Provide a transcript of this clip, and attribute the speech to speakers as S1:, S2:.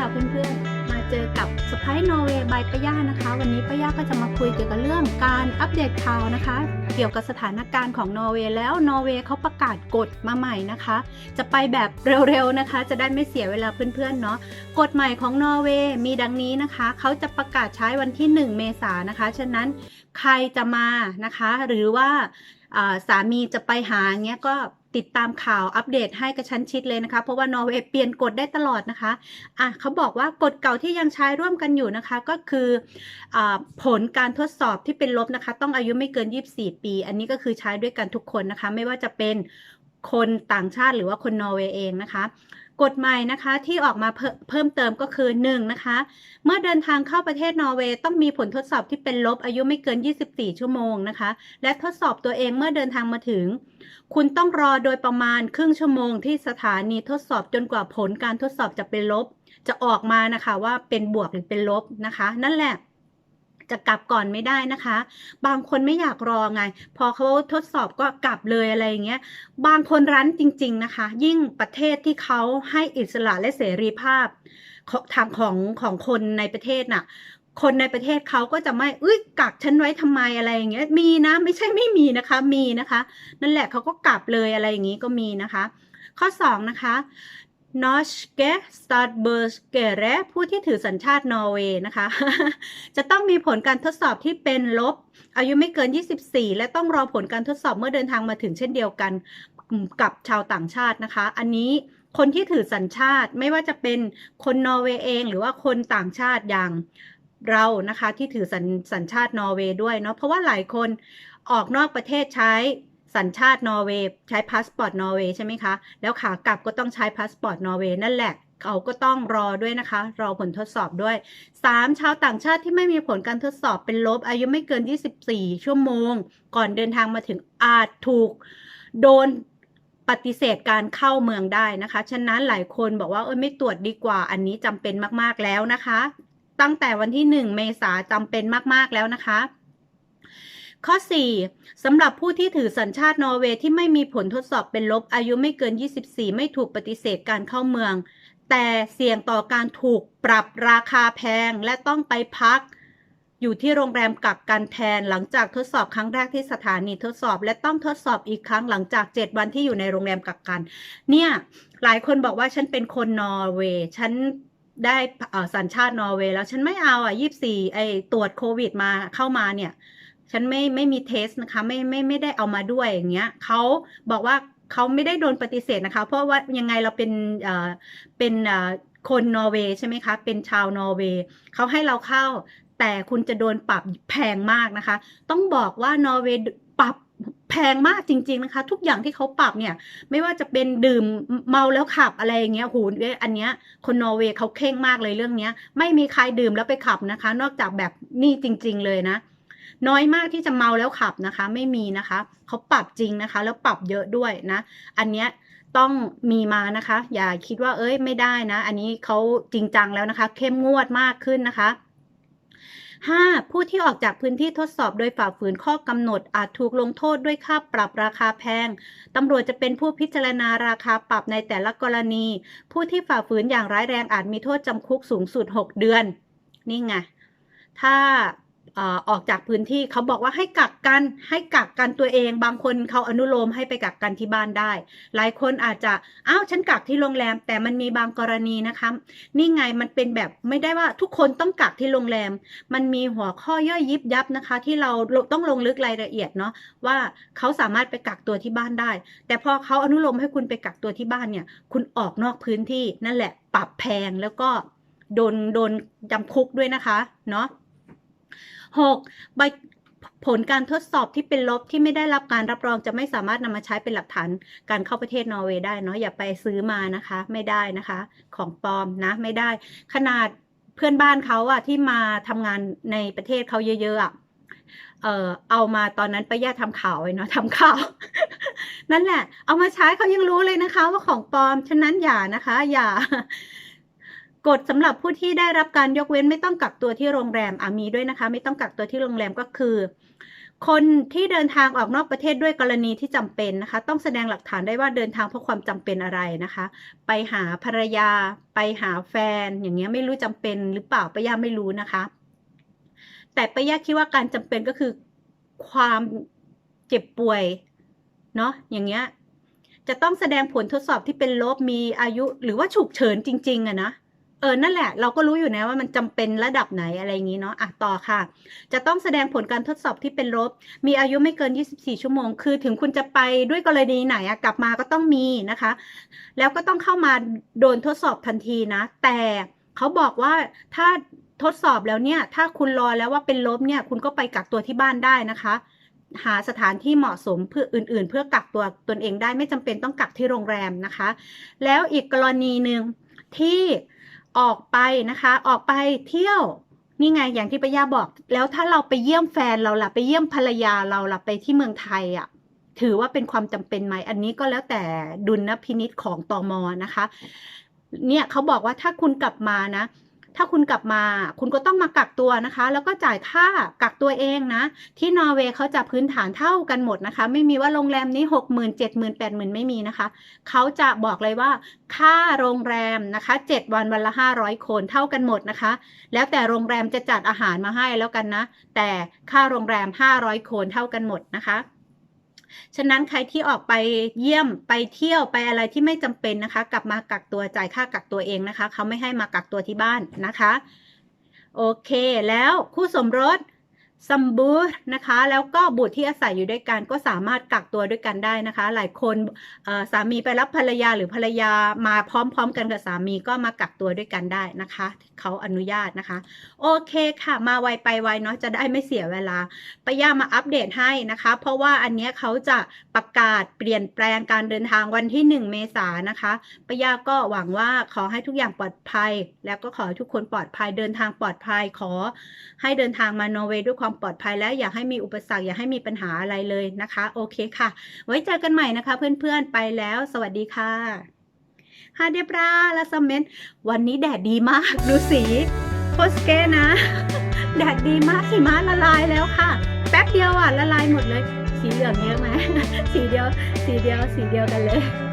S1: ค่ะเพื่อนๆ มาเจอกับสไปนอร์เวย์บายป้าย่านะคะ วันนี้ป้าย่าก็จะมาคุยเกี่ยวกับเรื่องการอัปเดตข่าวนะคะ เกี่ยวกับสถานการณ์ของนอร์เวย์แล้วนอร์เวย์เขาประกาศกฎมาใหม่นะคะ จะไปแบบเร็วๆนะคะ จะได้ไม่เสียเวลาเพื่อนๆเนาะกฎใหม่ของนอร์เวย์มีดังนี้นะคะเขาจะประกาศใช้วันที่ 1 เมษายนนะคะ ฉะนั้นใครจะมานะคะ หรือว่าอ่าสามีจะไปหาเงี้ยก็ ติดตามข่าวอัปเดตให้กระชั้นชิดเลยนะคะ เพราะว่านอร์เวย์เปลี่ยนกฎได้ตลอดนะคะอะเขาบอกว่ากฎเก่าที่ยังใช้ร่วมกันอยู่นะคะ ก็คืออผลการทดสอบที่เป็นลบนะคะ ต้องอายุไม่เกิน 24 ปี อันนี้ก็คือใช้ด้วยกันทุกคนนะคะ ไม่ว่าจะเป็น คนต่างชาติหรือว่าคนนอร์เวย์เองนะคะกฎใหม่นะคะที่ออกมาเพิ่มเติมก็คือ1นะคะเมื่อเดินทางเข้าประเทศนอร์เวย์ต้องมีผลทดสอบที่เป็นลบอายุไม่เกิน 24 ชั่วโมงนะคะและทดสอบตัวเองเมื่อเดินทางมาถึง คุณต้องรอโดยประมาณครึ่งชั่วโมงที่สถานีทดสอบจนกว่าผลการทดสอบจะเป็นลบ จะออกมานะคะว่าเป็นบวกหรือเป็นลบนะคะ นั่นแหละ จะกลับก่อนไม่ได้นะคะ บางคนไม่อยากรอไง พอเขาทดสอบก็กลับเลยอะไรอย่างเงี้ย บางคนรั้นจริง ๆนะคะ ยิ่งประเทศที่เขาให้อิสระและเสรีภาพของทางของของคนในประเทศน่ะคนในประเทศเขาก็จะไม่เอ้ยกักฉันไว้ทำไมอะไรอย่างเงี้ย มีนะ ไม่ใช่ไม่มีนะคะ มีนะคะ นั่นแหละเขาก็กลับเลยอะไรอย่างงี้ก็มีนะคะ ข้อ2นะคะ Norske Statsborgere ผู้ที่ถือสัญชาตินอร์เวย์นะคะ จะต้องมีผลการทดสอบที่เป็นลบ อายุไม่เกิน 24 และต้องรอผลการทดสอบเมื่อเดินทางมาถึงเช่นเดียวกันกับชาวต่างชาตินะคะ อันนี้คนที่ถือสัญชาติไม่ว่าจะเป็นคนนอร์เวย์เอง หรือว่าคนต่างชาติอย่างเรานะคะที่ถือสัญสัญชาตินอร์เวย์ด้วยเนาะเพราะว่าหลายคนออกนอกประเทศใช้ สัญชาตินอร์เวย์ใช้พาสปอร์ตนอร์เวย์ใช่ไหมคะ แล้วขากลับก็ต้องใช้พาสปอร์ตนอร์เวย์นั่นแหละเขาก็ต้องรอด้วยนะคะ รอผลทดสอบด้วย 3. ชาวต่างชาติที่ไม่มีผลการทดสอบเป็นลบ อายุไม่เกิน 24 ชั่วโมง ก่อนเดินทางมาถึงอาจถูกโดนปฏิเสธการเข้าเมืองได้นะคะ ฉะนั้นหลายคนบอกว่าเออไม่ตรวจดีกว่า อันนี้จำเป็นมากๆแล้วนะคะ ตั้งแต่วันที่ 1 เมษาจำเป็นมากๆแล้วนะคะ ข้อ 4สำหรับผู้ที่ถือสัญชาตินอร์เวย์ที่ไม่มีผลทดสอบเป็นลบอายุไม่เกิน 24 ไม่ถูกปฏิเสธการเข้าเมือง แต่เสี่ยงต่อการถูกปรับราคาแพงและต้องไปพัก อยู่ที่โรงแรมกักกันแทนหลังจากทดสอบครั้งแรกที่สถานีทดสอบ และต้องทดสอบอีกครั้งหลังจาก 7 วันที่อยู่ในโรงแรมกักกัน เนี่ย หลายคนบอกว่าฉันเป็นคนนอร์เวย์ฉันได้สัญชาตินอร์เวย์แล้วฉันไม่เอาอะยี่สี่ไอตรวจโควิดมาเข้ามาเนี่ย ฉันไม่ไม่มีเทสนะคะไม่ไม่ไม่ได้เอามาด้วยอย่างเงี้ยเขาบอกว่าเขาไม่ได้โดนปฏิเสธนะคะ เพราะว่ายังไงเราเป็นเอ่อเป็นเอ่อคนนอร์เวย์ใช่ไหมคะ เป็นชาวนอร์เวย์เขาให้เราเข้า แต่คุณจะโดนปรับแพงมากนะคะ ต้องบอกว่านอร์เวย์ปรับแพงมากจริง ๆนะคะ ทุกอย่างที่เขาปรับเนี่ย ไม่ว่าจะเป็นดื่มเมาแล้วขับอะไรอย่างเงี้ยโหูอันเนี้ยคนนอร์เวย์เขาเข่งมากเลยเรื่องเนี้ย ไม่มีใครดื่มแล้วไปขับนะคะ นอกจากแบบนี่จริง ๆ เลยนะ น้อยมากที่จะเมาแล้วขับนะคะ ไม่มีนะคะเขาปรับจริงนะคะ แล้วปรับเยอะด้วยนะ อันเนี้ยต้องมีมานะคะ อย่าคิดว่าเอ้ยไม่ได้นะ อันนี้เขาจริงจังแล้วนะคะ เข้มงวดมากขึ้นนะคะ 5. ผู้ที่ออกจากพื้นที่ทดสอบโดยฝ่าฝืนข้อกำหนด อาจถูกลงโทษด้วยค่าปรับราคาแพง ตำรวจจะเป็นผู้พิจารณาราคาปรับในแต่ละกรณี ผู้ที่ฝ่าฝืนอย่างร้ายแรงอาจมีโทษจำคุกสูงสุด 6 เดือน นี่ไง ถ้า ออออกจากพื้นที่เขาบอกว่าให้กักกันให้กักกันตัวเอง บางคนเขาอนุโลมให้ไปกักกันที่บ้านได้ หลายคนอาจจะอ้าวฉันกักที่โรงแรม แต่มันมีบางกรณีนะคะนี่ไงมันเป็นแบบไม่ได้ว่าทุกคนต้องกักที่โรงแรม มันมีหัวข้อย่อยยิบยับนะคะ ที่เราต้องลงลึกรายละเอียดเนาะว่าเขาสามารถไปกักตัวที่บ้านได้ แต่พอเขาอนุโลมให้คุณไปกักตัวที่บ้านเนี่ย คุณออกนอกพื้นที่นั่นแหละปรับแพงแล้วก็โดนโดนจำคุกด้วยนะคะเนาะ หกใบผลการทดสอบที่เป็นลบที่ไม่ได้รับการรับรองจะไม่สามารถนำมาใช้เป็นหลักฐานการเข้าประเทศนอร์เวย์ได้เนาะอย่าไปซื้อมานะคะ ไม่ได้นะคะ ของปลอมนะไม่ได้ ขนาดเพื่อนบ้านเขาอะที่มาทำงานในประเทศเขาเยอะๆอะเออเอามาตอนนั้นไปแยกทำข่าวไว้เนาะทำข่าว นั่นแหละ เอามาใช้เขายังรู้เลยนะคะ ว่าของปลอมฉะนั้นอย่านะคะ อย่า กฎสำหรับผู้ที่ได้รับการยกเว้นไม่ต้องกักตัวที่โรงแรมอะมีด้วยนะคะ ไม่ต้องกักตัวที่โรงแรมก็คือ คนที่เดินทางออกนอกประเทศด้วยกรณีที่จำเป็นนะคะ ต้องแสดงหลักฐานได้ว่าเดินทางเพราะความจำเป็นอะไรนะคะ ไปหาภรรยา ไปหาแฟน อย่างเงี้ยไม่รู้จำเป็นหรือเปล่าป้ายาไม่รู้นะคะ แต่ป้ายาคิดว่าการจำเป็นก็คือความเจ็บป่วยเนาะอย่างเงี้ยจะต้องแสดงผลทดสอบที่เป็นลบมีอายุหรือว่าฉุกเฉินจริงๆอะนะ เออ นั่นแหละ เราก็รู้อยู่นะว่ามันจำเป็นระดับไหนอะไรอย่างนี้เนาะ อะ ต่อค่ะ จะต้องแสดงผลการทดสอบที่เป็นลบ มีอายุไม่เกิน 24 ชั่วโมง คือถึงคุณจะไปด้วยกรณีไหนอะกลับมาก็ต้องมีนะคะ แล้วก็ต้องเข้ามาโดนทดสอบทันทีนะ แต่เขาบอกว่าถ้าทดสอบแล้วเนี่ย ถ้าคุณรอแล้วว่าเป็นลบเนี่ย คุณก็ไปกักตัวที่บ้านได้นะคะ หาสถานที่เหมาะสมเพื่ออื่น ๆ เพื่อกักตัวตนเองได้ไม่จำเป็นต้องกักที่โรงแรมนะคะ แล้วอีกกรณีหนึ่งที่ ออกไปนะคะ ออกไปเที่ยวนี่ไงอย่างที่ป้าย่าบอก แล้วถ้าเราไปเยี่ยมแฟนเราล่ะไปเยี่ยมภรรยาเราล่ะไปที่เมืองไทยอะถือว่าเป็นความจำเป็นไหมอันนี้ก็แล้วแต่ดุลนพินิษของตมนะคะ เนี่ยเขาบอกว่าถ้าคุณกลับมานะ ถ้าคุณกลับมา คุณก็ต้องมากักตัวนะคะ แล้วก็จ่ายค่ากักตัวเองนะ ที่นอร์เวย์เขาจะพื้นฐานเท่ากันหมดนะคะ ไม่มีว่าโรงแรมนี้หกหมื่นเจ็ดหมื่นแปดหมื่นไม่มีนะคะ เขาจะบอกเลยว่าค่าโรงแรมนะคะเจ็ดวันวันละห้าร้อยคนเท่ากันหมดนะคะ แล้วแต่โรงแรมจะจัดอาหารมาให้แล้วกันนะ แต่ค่าโรงแรมห้าร้อยคนเท่ากันหมดนะคะ ฉะนั้นใครที่ออกไปเยี่ยมไปเที่ยวไปอะไรที่ไม่จำเป็นนะคะ กลับมากักตัวจ่ายค่ากักตัวเองนะคะ เขาไม่ให้มากักตัวที่บ้านนะคะ โอเค แล้วคู่สมรส ซัมบูรนะคะ แล้วก็บุตรที่อาศัยอยู่ด้วยกันก็สามารถกักตัวด้วยกันได้นะคะ หลายคนสามีไปรับภรรยาหรือภรรยามาพร้อมๆ กันกับสามีก็มากักตัวด้วยกันได้นะคะ เขาอนุญาตนะคะ โอเคค่ะ มาไวไปไวเนาะจะได้ไม่เสียเวลาปย่ามาอัปเดตให้นะคะ เพราะว่าอันนี้เขาจะประกาศเปลี่ยนแปลงการเดินทางวันที่ 1 เมษายนนะคะปย่าก็หวังว่าขอให้ทุกอย่างปลอดภัย แล้วก็ขอให้ทุกคนปลอดภัยเดินทางปลอดภัยขอให้เดินทางมานอร์เวย์ด้วยความปลอดภัยและอย่าให้มีอุปสรรคอย่าให้มีปัญหาอะไรเลยนะคะ โอเคค่ะ ไว้เจอกันใหม่นะคะเพื่อนๆไปแล้ว สวัสดีค่ะฮาเดบราและสเมนวันนี้แดดดีมากดูสีโพสเกนะ แดดดีมากหิมะละลายแล้วค่ะ แป๊บเดียวอะละลายหมดเลย สีเหลืองเยอะไหมสีเดียว สีเดียว สีเดียวกันเลย